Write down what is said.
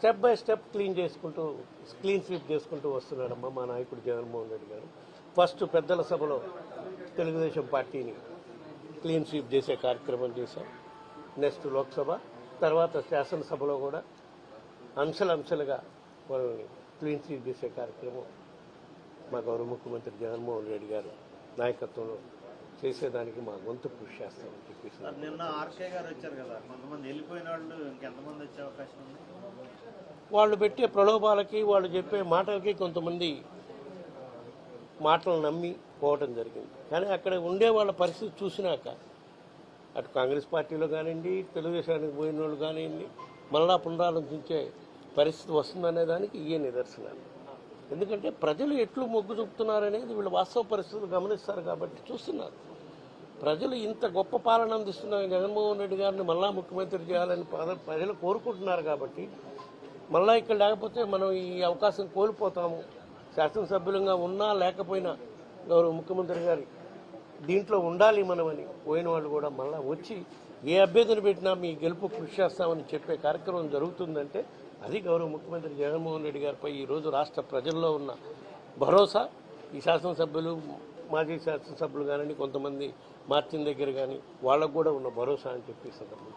Step by step clean చేసుకుంటూ clean sweep చేసుకుంటూ వస్తున్నాడమ్మా మా నాయకుడు జగన్మోహన్ రెడ్డి గారు. ఫస్ట్ పెద్దల సభలో తెలుగుదేశం పార్టీని క్లీన్ స్వీప్ చేసే కార్యక్రమం చేశాం. నెక్స్ట్ లోక్సభ తర్వాత శాసనసభలో కూడా అంశలంశలుగా అంశాలుగా వాళ్ళని క్లీన్ స్వీప్ చేసే కార్యక్రమం మా గౌరవ ముఖ్యమంత్రి జగన్మోహన్ రెడ్డి గారు నాయకత్వంలో చేసేదానికి మా గొంతు కృషి చేస్తామని చెప్పేసి నిన్న ఆర్కే గారు వచ్చారు కదా. కొంతమంది వెళ్ళిపోయిన వాళ్ళు ఇంకెంతమంది వచ్చే అవకాశం ఉంది? వాళ్ళు పెట్టే ప్రలోభాలకి వాళ్ళు చెప్పే మాటలకి కొంతమంది మాటలు నమ్మి పోవటం జరిగింది. కానీ అక్కడ ఉండే వాళ్ళ పరిస్థితి చూసినాక అటు కాంగ్రెస్ పార్టీలో కానివ్వండి తెలుగుదేశానికి పోయిన వాళ్ళు కానివ్వండి మళ్ళా పునరాలోచించే పరిస్థితి వస్తుందనే దానికి ఇవే నిదర్శనాలు. ఎందుకంటే ప్రజలు ఎట్లు మొగ్గు చూపుతున్నారనేది వీళ్ళు వాస్తవ పరిస్థితులు గమనిస్తారు కాబట్టి చూస్తున్నారు. ప్రజలు ఇంత గొప్ప పాలన అందిస్తున్న జగన్మోహన్ రెడ్డి గారిని మళ్ళా ముఖ్యమంత్రి చేయాలని ప్రజలు కోరుకుంటున్నారు కాబట్టి మళ్ళా ఇక్కడ లేకపోతే మనం ఈ అవకాశం కోల్పోతాము. శాసనసభ్యులంగా ఉన్నా లేకపోయినా గౌరవ ముఖ్యమంత్రి గారి దీంట్లో ఉండాలి మనమని పోయిన వాళ్ళు కూడా మళ్ళీ వచ్చి ఏ అభ్యర్థిని పెట్టినా మీ గెలుపు కృషి చేస్తామని చెప్పే కార్యక్రమం జరుగుతుందంటే అది గౌరవ ముఖ్యమంత్రి జగన్మోహన్ రెడ్డి గారిపై ఈరోజు రాష్ట్ర ప్రజల్లో ఉన్న భరోసా. ఈ శాసనసభ్యులు మాజీ శాసనసభ్యులు కానీ కొంతమంది మార్చిన దగ్గర కానీ వాళ్ళకు కూడా ఉన్న భరోసా అని చెప్పి సందర్భం